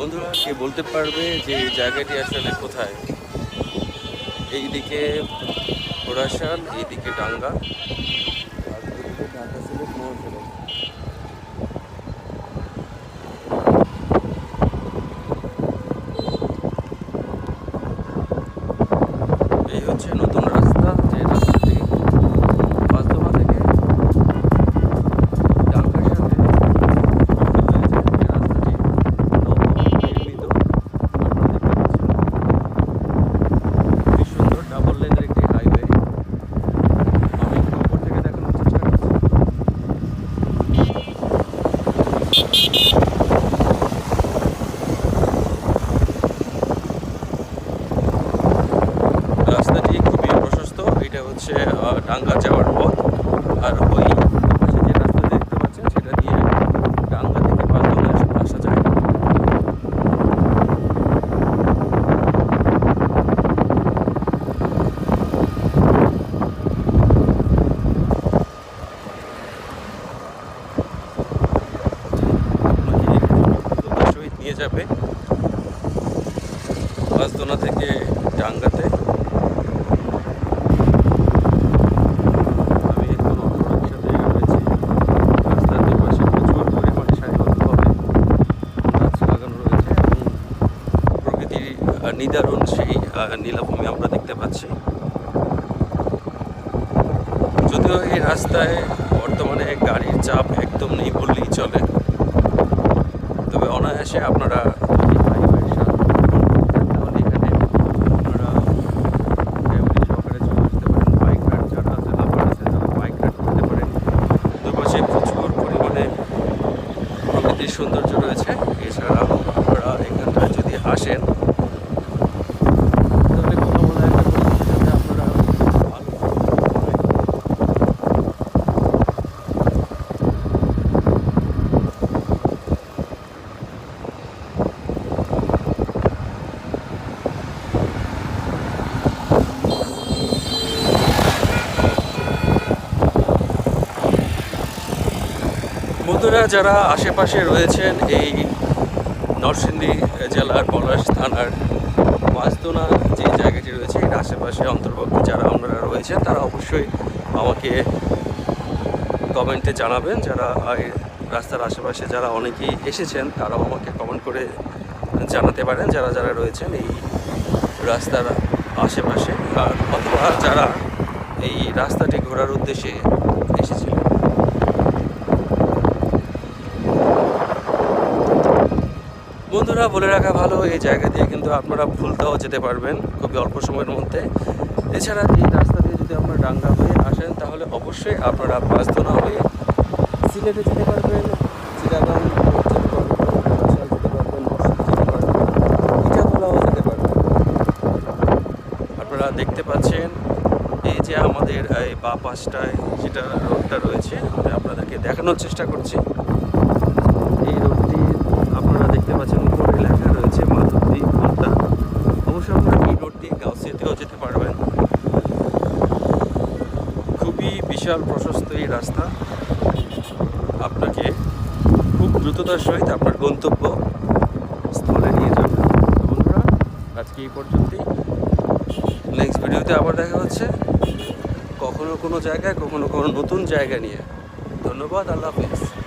বন্ধুরা, কে বলতে পারবে যে এই জায়গাটি আসলে কোথায়? এইদিকে ঘোড়াশাল এইদিকে ডাঙ্গা। আর ছিল সিলেট মহাসড়ক এই হচ্ছে নতুন রাস্তা যে রাস্তাটি বাস্তবা থেকে ডাঙ্গার সাথে যুক্ত হয়েছে। এই রাস্তাটি নবনির্মিত। আপনারা দেখতে পাচ্ছেন। খুবই সুন্দর ডাবল লেনের একটি হাইওয়ে আমি একটু উপর থেকে দেখানোর চেষ্টা করছি রাস্তাটি খুবই প্রশস্ত এটা হচ্ছে ডাঙ্গা যাওয়ার পথ। আর ওই পাশে যে রাস্তা দেখতে পাচ্ছেন, সেটা দিয়ে ডাঙ্গা থেকে বান্দরবান আসা যায়। নিয়ে যাবে। বাসদোনা থেকে আহ, নিদারুণ সেই নীলাভূমি আমরা দেখতে পাচ্ছি। যদিও এই রাস্তায় বর্তমানে গাড়ির চাপ একদম নেই বললেই চলে। তবে অনায়াসে আপনারা সৌন্দর্য রয়েছে। এছাড়া আপনারা এখানটায় যদি আসেন তাহলে কথা বলা একটা পরিস্থিতির সাথে আপনারা ভালো বন্ধুরা, যারা আশেপাশে রয়েছেন এই নরসিংদী জেলার পলাশ থানার মাছদোনা যে জায়গাটি রয়েছে, এর আশেপাশে অন্তর্ভুক্ত যারা আপনারা রয়েছেন তারা অবশ্যই আমাকে কমেন্টে জানাবেন। যারা রাস্তার আশেপাশে যারা অনেকেই এসেছেন, তারাও আমাকে কমেন্ট করে জানাতে পারেন, যারা যারা রয়েছেন এই রাস্তার আশেপাশে। আর অথবা যারা এই রাস্তাটি ঘোরার উদ্দেশ্যে এসেছিলেন বন্ধুরা, বলে রাখা ভালো, এই জায়গা দিয়ে কিন্তু আপনারা ভুলতেও যেতে পারবেন খুবই অল্প সময়ের মধ্যে। এছাড়া এই রাস্তা দিয়ে যদি আপনারা ডাঙ্গা হয়ে আসেন, তাহলে অবশ্যই আপনারা বাসদোনা হয়ে সিলেটে যেতে পারবেন পারবেন আপনারা দেখতে পাচ্ছেন, এই যে আমাদের, এই বা পাশটায় যেটা রোডটা রয়েছে আমি আপনাদেরকে দেখানোর চেষ্টা করছি এই রোডটি আপনারা দেখতে পাচ্ছেন উপরে লেখা রয়েছে মাধবদী পদ্মা অবশ্য আপনারা এই রোড দিয়ে গাউসিয়াতেও যেতে পারবেন খুবই বিশাল প্রশস্ত এই রাস্তা। আপনাকে খুব দ্রুততার সহিত আপনার গন্তব্য স্থলে নিয়ে যাবে। বন্ধুরা, আজকে এই পর্যন্তই। নেক্সট ভিডিওতে আবার দেখা হচ্ছে। কখনো কোনো জায়গায়, কখনো কোনো নতুন জায়গা নিয়ে। ধন্যবাদ, আল্লাহ হাফিজ।